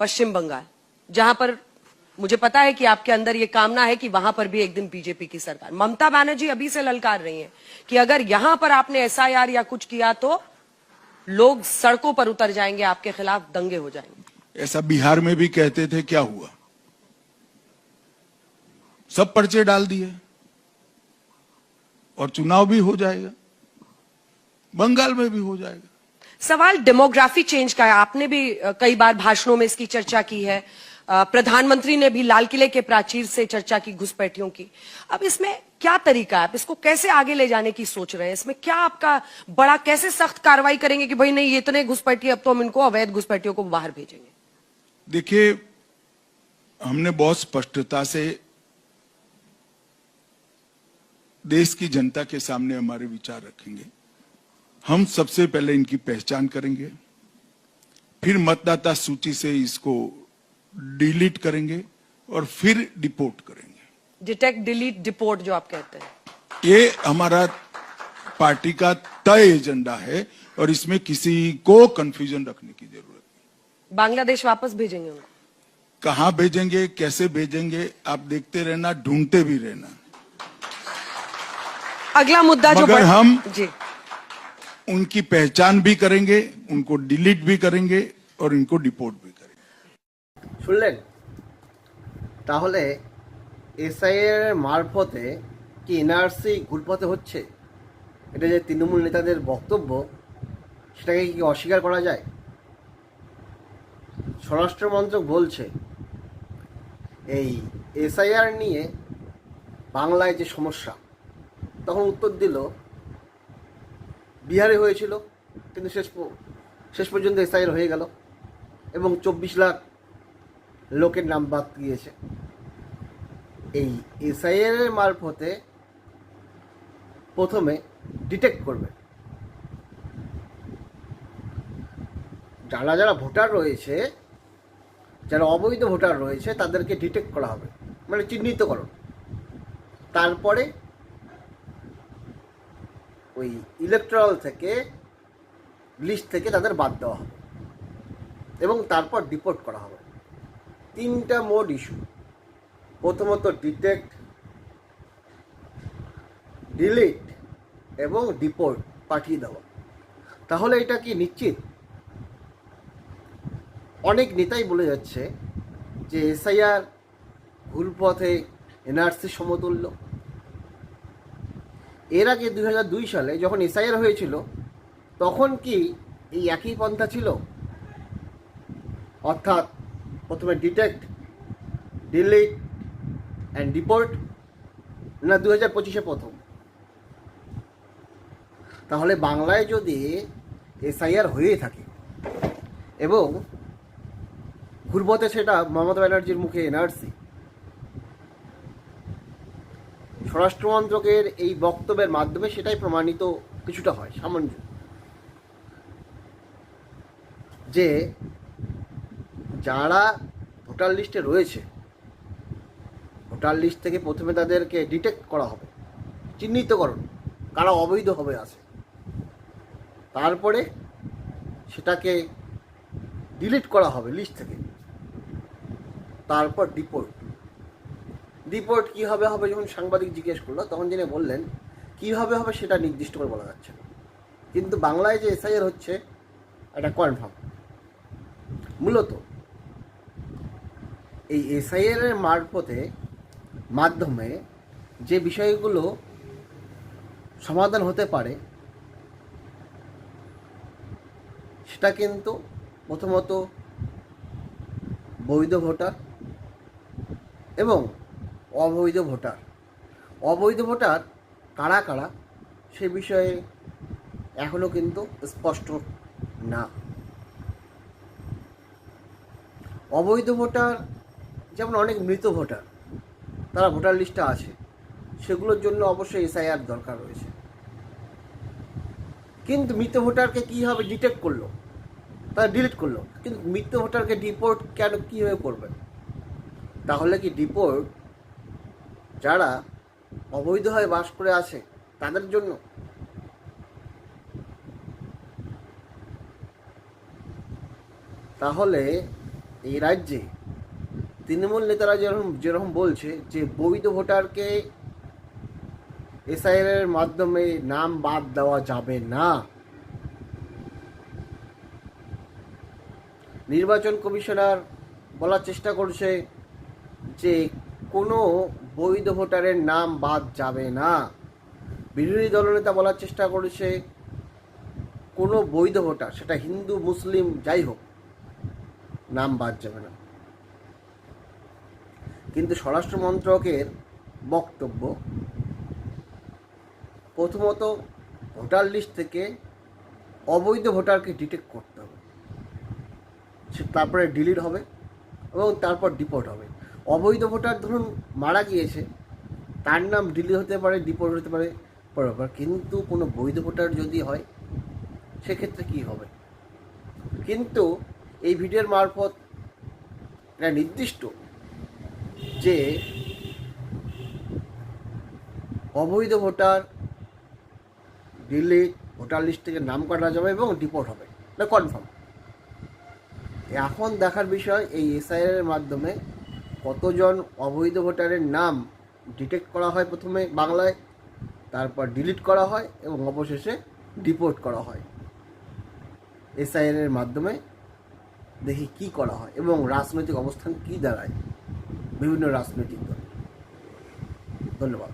पश्चिम बंगाल, जहाँ पर मुझे पता है कि आपके अंदर ये कामना है कि वहाँ पर भी एक दिन बीजेपी की सरकार। ममता बनर्जी अभी से ललकार रही हैं कि अगर यहाँ पर आपने एसआईआर या कुछ किया तो लोग सड़कों पर उतर जाएँगे, आपके खिलाफ दंगे हो जाएँगे। ऐसा बिहार में भी कहते थे, क्या हुआ? सब पर्चे डाल दिए और चुनाव भी हो जाएगा, बंगाल में भी हो जाएगा। सवाल डेमोग्राफी चेंज का है। आपने भी कई बार भाषणों में इसकी चर्चा की है। प्रधानमंत्री ने भी लाल किले के प्राचीर से चर्चा की, घुसपैठियों की। अब इसमें क्या तरीका है? आप इसको कैसे आगे ले जाने की सोच रहे हैं? इसमें क्या आपका बड़ा, कैसे सख्त कार्रवाई करेंगे कि भाई नहीं, ये इतने घुसपैठिए अब तो हम इनको अवैध घुसपैठियों को बाहर भेजेंगे? देखिए, हमने बहुत स्पष्टता से देश की जनता के सामने हमारे विचार रखेंगे। हम सबसे पहले इनकी पहचान करेंगे फिर मतदाता सूची से इसको डिलीट करेंगे और फिर डिपोर्ट करेंगे। डिटेक्ट डिलीट डिपोर्ट जो आप कहते हैं। ये हमारा पार्टी का तय एजेंडा है और इसमें किसी को कंफ्यूजन रखने की ज़रूरत नहीं। बांग्लादेश वापस भेजेंगे उनको। कहाँ भेजेंगे कैसे भेजेंगे आप देखते रहना ढूंढते भी रहना। अगला मुद्दा जो मगर बढ़- हम- जी। उनकी पहचान भी करेंगे उनको डिलीट भी करेंगे और इनको डिपोर्ट भी करेंगे শুনলেন তাহলে এসআইএর মারফতে কি এনআরসি ঘুরপথে হচ্ছে এটা যে তৃণমূল নেতাদের বক্তব্য সেটাকে কি অস্বীকার করা যায় স্বরাষ্ট্র মন্ত্রক বলছে এই এসআইআর নিয়ে বাংলায় যে সমস্যা তখন উত্তর দিল বিহারে হয়েছিল, কিন্তু শেষ শেষ পর্যন্ত এসআইআর হয়ে গেল এবং চব্বিশ লাখ লোকের নাম বাদ গিয়েছে। এই এসআইএর মারফতে প্রথমে ডিটেক্ট করবে। যারা যারা ভোটার রয়েছে, যারা অবৈধ ভোটার রয়েছে, তাদেরকে ডিটেক্ট করা হবে মানে চিহ্নিতকরণ। তারপরে ওই ইলেকট্রাল থেকে লিস্ট থেকে তাদের বাদ দেওয়া হবে এবং তারপর ডিপোর্ট করা হবে। তিনটা মোড ইস্যু প্রথমত ডিটেক্ট ডিলিট এবং ডিপোর্ট পাঠিয়ে দেওয়া। তাহলে এটা কি নিশ্চিত? অনেক নেতাই বলে যাচ্ছে যে এসআইআর ভুল পথে এনআরসি সমতুল্য। এর আগে দু হাজার দুই সালে যখন এসআইআর হয়েছিল, তখন কি এই একই পন্থা ছিল? অর্থাৎ প্রথমে ডিটেক্ট ডিলিট অ্যান্ড ডিপোর্ট না দু হাজার পঁচিশে প্রথম। তাহলে বাংলায় যদি এসআইআর হয়ে থাকে, এবং ঘুরবতে সেটা মমতা ব্যানার্জির মুখে এনআরসি স্বরাষ্ট্রমন্ত্রকের এই বক্তব্যের মাধ্যমে সেটাই প্রমাণিত কিছুটা হয়, সামান্য। যে যারা ভোটার লিস্টে রয়েছে, ভোটার লিস্ট থেকে প্রথমে তাদেরকে ডিটেক্ট করা হবে, চিহ্নিতকরণ, কারা অবৈধভাবে আছে। তারপরে সেটাকে ডিলিট করা হবে লিস্ট থেকে। তারপর ডিপোর্ট ডিপোর্ট কীভাবে হবে যখন সাংবাদিক জিজ্ঞেস করল, তখন যিনি বললেন কীভাবে হবে সেটা নির্দিষ্ট করে বলা যাচ্ছে কিন্তু বাংলায় যে এসআইআর হচ্ছে, এটা কনফার্ম মূলত, এই এসআইআর এর মারফতে মাধ্যমে যে বিষয়গুলো সমাধান হতে পারে, সেটা কিন্তু প্রথমত বৈধ ভোটার এবং অবৈধ ভোটার। অবৈধ ভোটার কারা কারা সে বিষয়ে এখনও কিন্তু স্পষ্ট না। অবৈধ ভোটার, যেমন অনেক মৃত ভোটার, তারা ভোটার লিস্টে আছে। সেগুলোর জন্য অবশ্যই এসআইআর দরকার রয়েছে। কিন্তু মৃত ভোটারকে কীভাবে ডিটেক্ট করল? তারা ডিলিট করল। কিন্তু মৃত ভোটারকে ডিপোর্ট কেন কীভাবে করবে তাহলে কি ডিপোর্ট যারা অবৈধ অবৈধভাবে বাস করে আছে, তাদের জন্য। তাহলে এই রাজ্যে তৃণমূল নেতারা যেরকম যেরকম বলছে যে, বৈধ ভোটারকে এসআইআর এর মাধ্যমে নাম বাদ দেওয়া যাবে না। নির্বাচন কমিশনার বলার চেষ্টা করছে যে কোনো বৈধ ভোটারের নাম বাদ যাবে না। বিরোধী দলনেতা বলার চেষ্টা করেছে, কোনো বৈধ ভোটার, সেটা হিন্দু, মুসলিম, যাই হোক, নাম বাদ যাবে না। কিন্তু স্বরাষ্ট্র মন্ত্রকের বক্তব্য, প্রথমত ভোটার লিস্ট থেকে অবৈধ ভোটারকে ডিটেক্ট করতে হবে। সে তারপরে ডিলিট হবে এবং তারপর ডিপোর্ট হবে। অবৈধ ভোটার ধরুন মারা গিয়েছে, তার নাম ডিলিট হতে পারে ডিপোর্ট হতে পারে, বরাবর। কিন্তু কোনো বৈধ ভোটার যদি হয়, সেক্ষেত্রে কি হবে? কিন্তু এই ভিডিওর মারফত এটা নির্দিষ্ট যে অবৈধ ভোটার ডিলিট ভোটার লিস্ট থেকে নাম কাটা যাবে এবং ডিপোর্ট হবে। না কনফার্ম এখন দেখার বিষয় এই এসআইআর মাধ্যমে কতজন অবৈধ ভোটারের নাম ডিটেক্ট করা হয় প্রথমে বাংলায়, তারপর ডিলিট করা হয় এবং অবশেষে ডিপোর্ট করা হয়। এসআইআর এর মাধ্যমে দেখি কি করা হয় এবং রাজনৈতিক অবস্থান কি দাঁড়ায়। বিভিন্ন রাজনৈতিক দল। ধন্যবাদ।